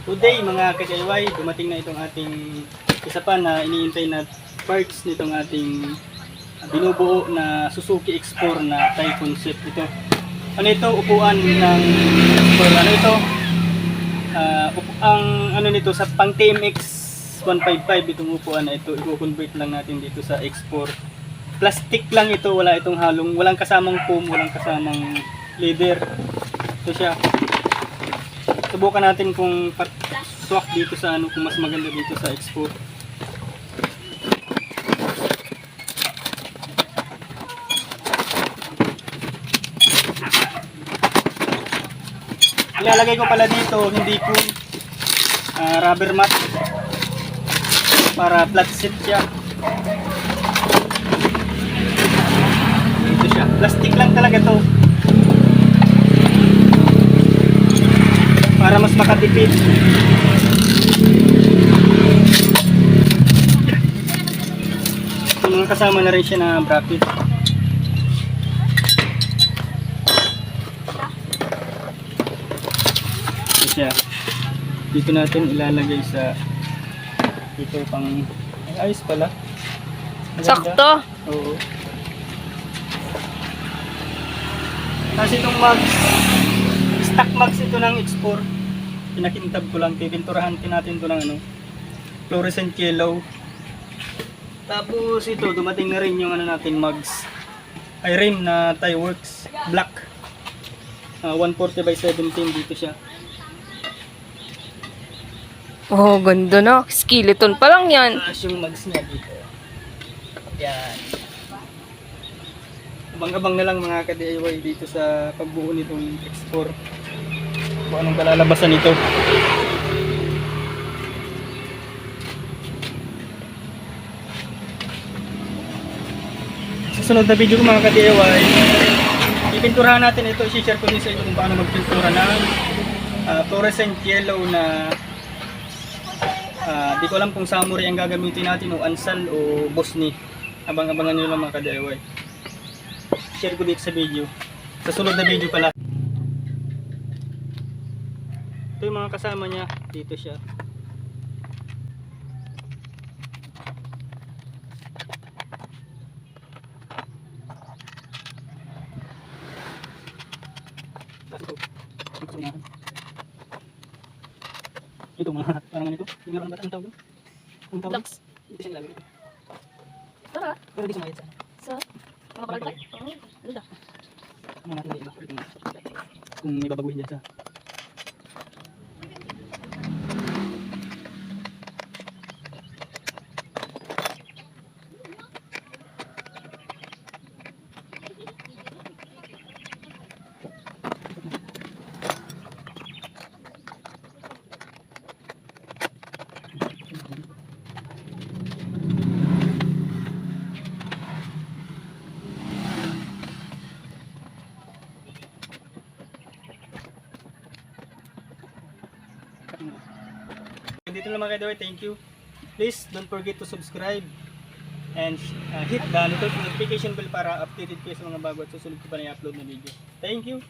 Today mga ka-DIY, dumating na itong ating isa pa na iniintay na parts nitong ating binubuo na Suzuki X4 na Thai concept ito. Ano ito? Upuan ng X4. Ano ito? Up- ang ano nito sa pang TMX 155 itong upuan na ito, i-convert lang natin dito sa X4. Plastic lang ito, wala itong halong, walang kasamang foam, walang kasamang leather. Ito siya. Subukan natin kung swak dito sa ano kung mas maganda dito sa X4. Ilalagay ko pala dito hindi ko ah, rubber mat para flat set siya. Ito siya. Plastic lang talaga to. Para mas makatipid. Mga kasama na rin siya na bracket. Ito siya. Dito natin ilalagay sa dito pang ay, ayos pala. Maganda. Sakto. Oo. Kasi itong mags, stock mags ito ng X4. Pinakintab ko lang, pipinturahan din natin ito ng ano, fluorescent yellow. Tapos ito, dumating na rin yung ano natin mags. Ay rim na Thai Works black. Ah, 140 by 17 dito siya. Oh, ganda na. Skeleton pa lang yan. Taas yung mags niya dito. Yan. Abang-abang na lang mga ka-DIY dito sa pagbuo nitong X4. Kung anong kalalabasan nito. Sa sunod na video ko mga ka-DIY, ipinturahan natin ito. I-share ko din sa inyo kung paano magpintura ng ah, fluorescent yellow na Ah, di ko alam kung samurai ang gagamitin natin o ansal o bosni. Abang-abangan nyo lang mga ka-DIY. Share ko dito sa video. Sa sunod na video pala. Ito yung mga kasama niya. Dito siya. Ito mga parang ano ito. Yung meron ba ang tawag? Ang tawag? Lux. Ito siya nilalagay. Tara. Pero di sumayad sa. Sa? Mga kalagay? Oo. Ganda. Ano natin yung iba? Kung may babaguhin dyan sa. Dito lang mga ka-DIY. Thank you. Please don't forget to subscribe and uh, hit the notification bell para updated kayo sa mga bago at susunod ko pa na i-upload na video. Thank you.